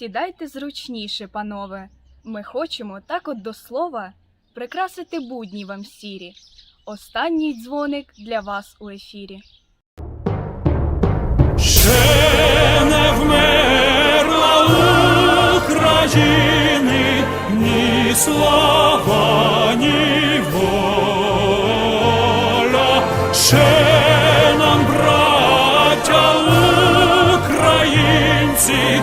Сідайте зручніше, панове. Ми хочемо так от до слова прикрасити будні вам сірі. Останній дзвоник для вас у ефірі. Ще не вмерла України ні слава, ні воля. Ще нам, браття українці,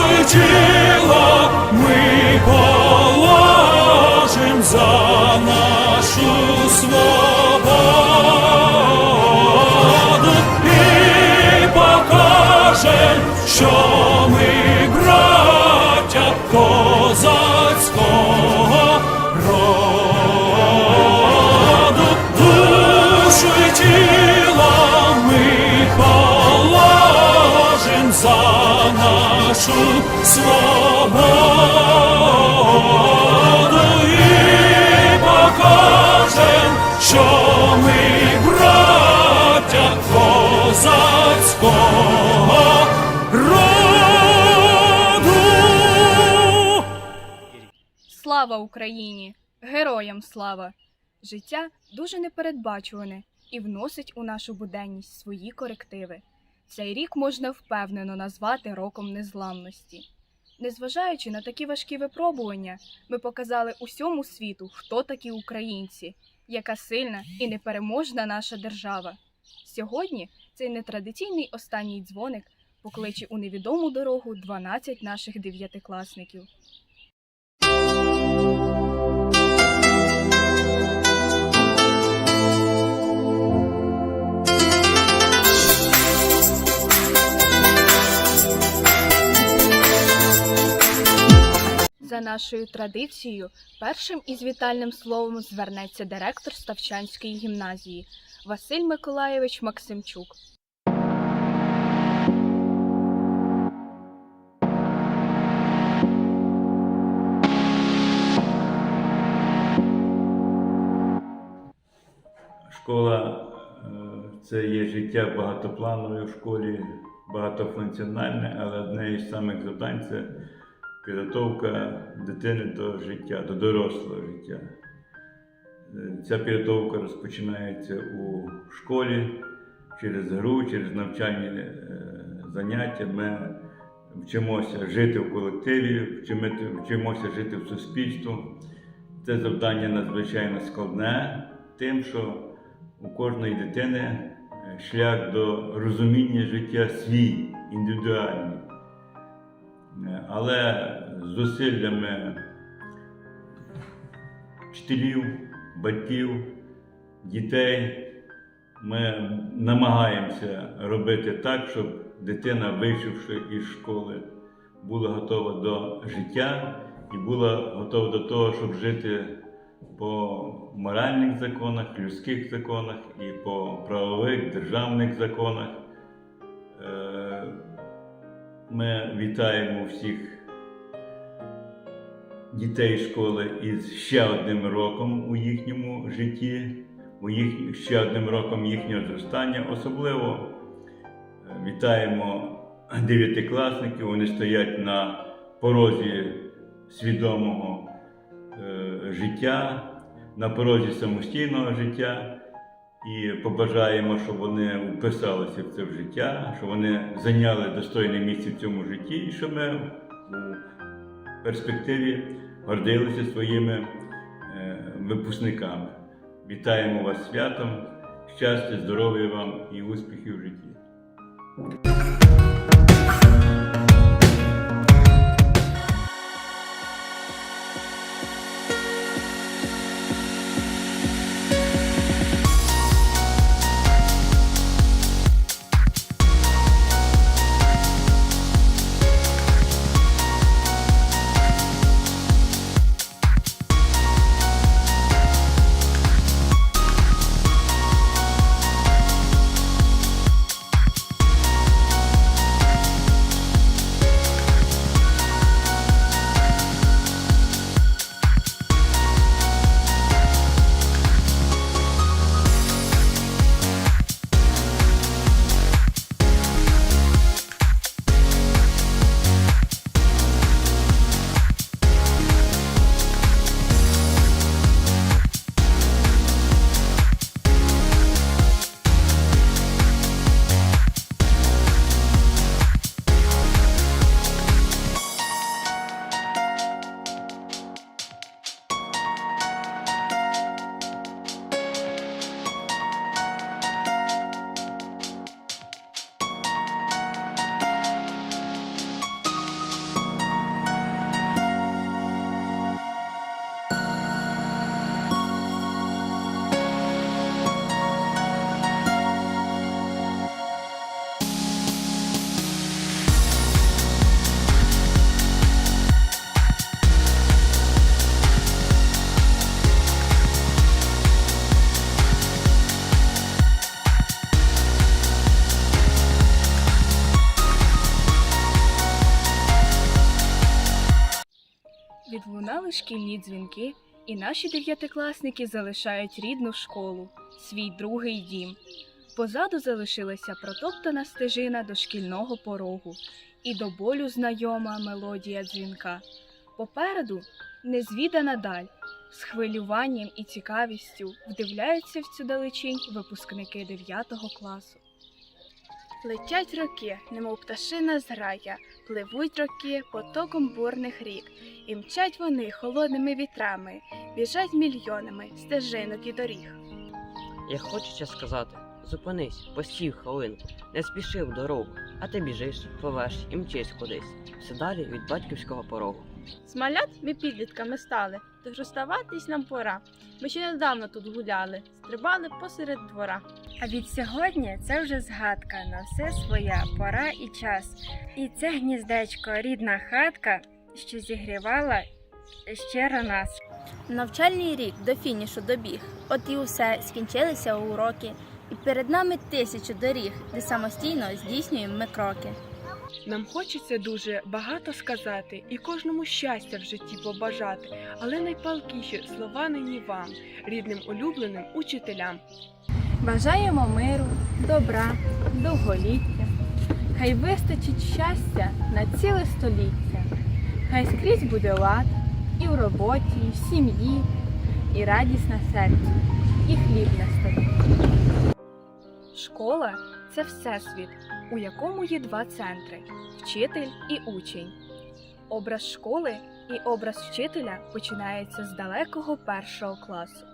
й тіло ми положим за нашу свободу і покажем, що ми браття нашу свободу і покажем, що ми браття козацького роду. Слава Україні! Героям слава! Життя дуже непередбачуване і вносить у нашу буденність свої корективи. Цей рік можна впевнено назвати роком незламності. Незважаючи на такі важкі випробування, ми показали усьому світу, хто такі українці, яка сильна і непереможна наша держава. Сьогодні цей нетрадиційний останній дзвоник покличе у невідому дорогу 12 наших дев'ятикласників. За нашою традицією, першим із вітальним словом звернеться директор Ставчанської гімназії Василь Миколаєвич Максимчук. Школа е, це є життя багатопланове в школі, багатофункціональне, але одне із самих завдань це підготовка дитини до життя, до дорослого життя. Е, Ця підготовка розпочинається у школі через гру, через навчальні е, заняття. Ми вчимося жити в колективі, вчимо- вчимося жити в суспільстві. Це завдання надзвичайно складне, тим, що у кожної дитини е, шлях до розуміння життя свій, індивідуальний. Е, Але з зусиллями вчителів, батьків, дітей ми намагаємося робити так, щоб дитина, вийшовши із школи, була готова до життя і була готова до того, щоб жити по моральних законах, людських законах і по правових державних законах. Ми вітаємо всіх дітей школи із ще одним роком у їхньому житті, у їх, ще одним роком їхнього зростання. Особливо е, вітаємо дев'ятикласників, вони стоять на порозі свідомого е, життя, на порозі самостійного життя. І побажаємо, щоб вони вписалися в це в життя, щоб вони зайняли достойне місце в цьому житті, і щоб ми у перспективі гордилися своїми е, випускниками. Вітаємо вас святом, щастя, здоров'я вам і успіхів в житті. Шкільні дзвінки, і наші дев'ятикласники залишають рідну школу, свій другий дім. Позаду залишилася протоптана стежина до шкільного порогу і до болю знайома мелодія дзвінка. Попереду незвідана даль. З хвилюванням і цікавістю вдивляються в цю далечінь випускники 9 класу. Летять роки, немов пташина зграя, пливуть роки потоком бурних рік, і мчать вони холодними вітрами, біжать мільйонами стежинок і доріг. Я хочу ще сказати, зупинись, постій хвилинку, не спіши в дорогу, а ти біжиш, пливеш і мчись кудись, все далі від батьківського порогу. З малят ми підлітками стали, тож розставатись нам пора. Ми ще недавно тут гуляли, стрибали посеред двора. А від сьогодні це вже згадка на все своя пора і час. І це гніздечко, рідна хатка, що зігрівала щиро нас. Навчальний рік до фінішу добіг. От і усе, скінчилися уроки, і перед нами тисячу доріг, де самостійно здійснюємо ми кроки. Нам хочеться дуже багато сказати і кожному щастя в житті побажати, але найпалкіші слова нині вам, рідним улюбленим учителям. Бажаємо миру, добра, довголіття. Хай вистачить щастя на ціле століття. Хай скрізь буде лад і в роботі, і в сім'ї, і радість на серці, і хліб на столі. Школа це всесвіт, у якому є два центри вчитель і учень. Образ школи і образ вчителя починається з далекого першого класу.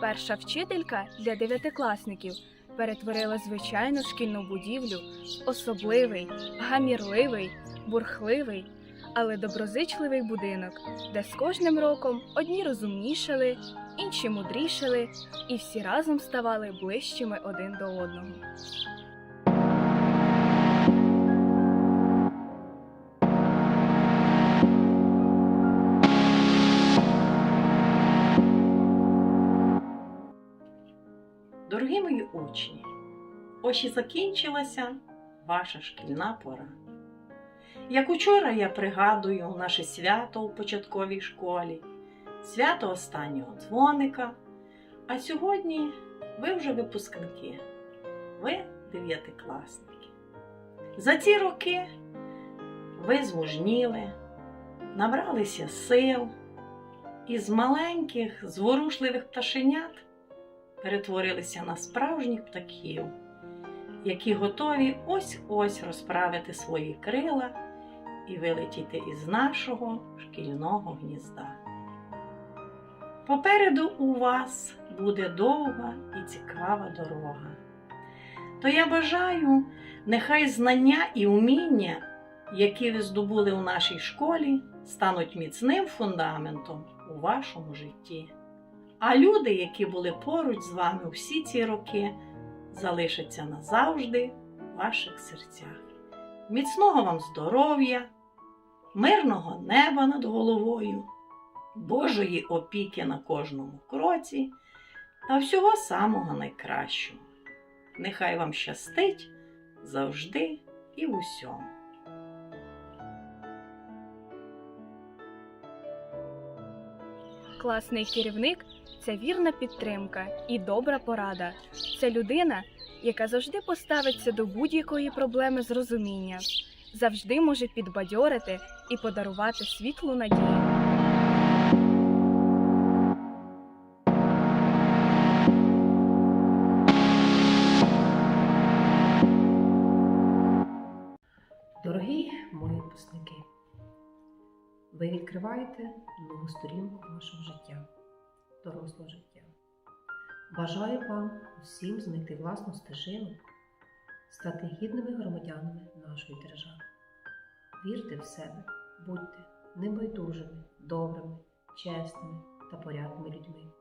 Перша вчителька для дев'ятикласників перетворила звичайну шкільну будівлю особливий, гамірливий, бурхливий, але доброзичливий будинок, де з кожним роком одні розумнішали, інші мудрішали, і всі разом ставали ближчими один до одного. Дорогі мої учні, ось і закінчилася ваша шкільна пора. Як учора я пригадую наше свято у початковій школі, свято останнього дзвоника, а сьогодні ви вже випускники, ви дев'ятикласники. За ці роки ви змужніли, набралися сил, і з маленьких, зворушливих пташенят перетворилися на справжніх птахів, які готові ось-ось розправити свої крила і вилетіти із нашого шкільного гнізда. Попереду у вас буде довга і цікава дорога. То я бажаю, нехай знання і уміння, які ви здобули у нашій школі, стануть міцним фундаментом у вашому житті. А люди, які були поруч з вами всі ці роки, залишаться назавжди в ваших серцях. Міцного вам здоров'я, мирного неба над головою, Божої опіки на кожному кроці та всього самого найкращого. Нехай вам щастить завжди і в усьому. Класний керівник це вірна підтримка і добра порада. Це людина, яка завжди поставиться до будь-якої проблеми з розумінням, завжди може підбадьорити і подарувати світлу надію. Дорогі мої випускники, ви відкриваєте нову сторінку вашого життя, дорослого життя. Бажаю вам усім знайти власну стежину, стати гідними громадянами нашої держави. Вірте в себе, будьте небайдужими, добрими, чесними та порядними людьми.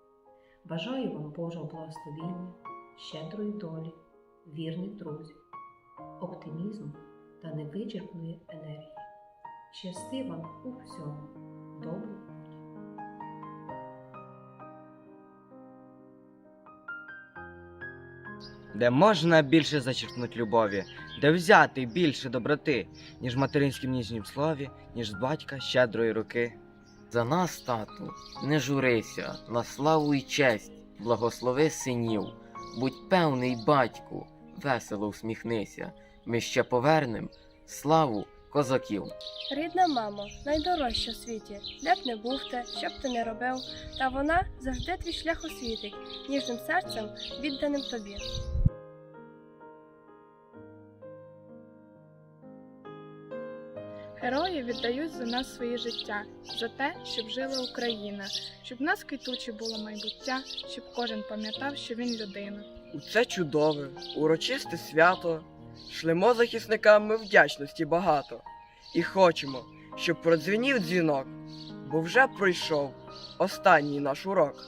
Бажаю вам Божого благословіння, щедрої долі, вірних друзів, оптимізму та невичерпної енергії. Щасти вам у всьому. Добру Де можна більше зачерпнуть любові, де взяти більше доброти, ніж в материнськім ніжнім слові, ніж з батька щедрої руки. За нас, тату, не журися, на славу й честь, благослови синів. Будь певний, батьку, весело всміхнися. Ми ще повернем славу козаків. Рідна мамо, найдорожча в світі, де б не був ти, що б ти не робив, та вона завжди твій шлях освітить, ніжним серцем відданим тобі. Герої віддають за нас своє життя, за те, щоб жила Україна, щоб в нас квітуче було майбуття, щоб кожен пам'ятав, що він людина. У це чудове, урочисте свято шлемо захисникам ми вдячності багато і хочемо, щоб продзвенів дзвінок, бо вже пройшов останній наш урок.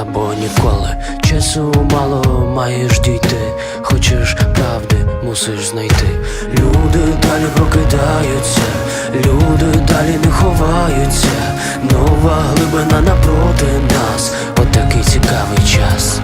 або ніколи. Часу мало маєш дійти, хочеш правди, мусиш знайти. Люди далі прокидаються, люди далі не ховаються. Нова глибина напроти нас, отакий цікавий час.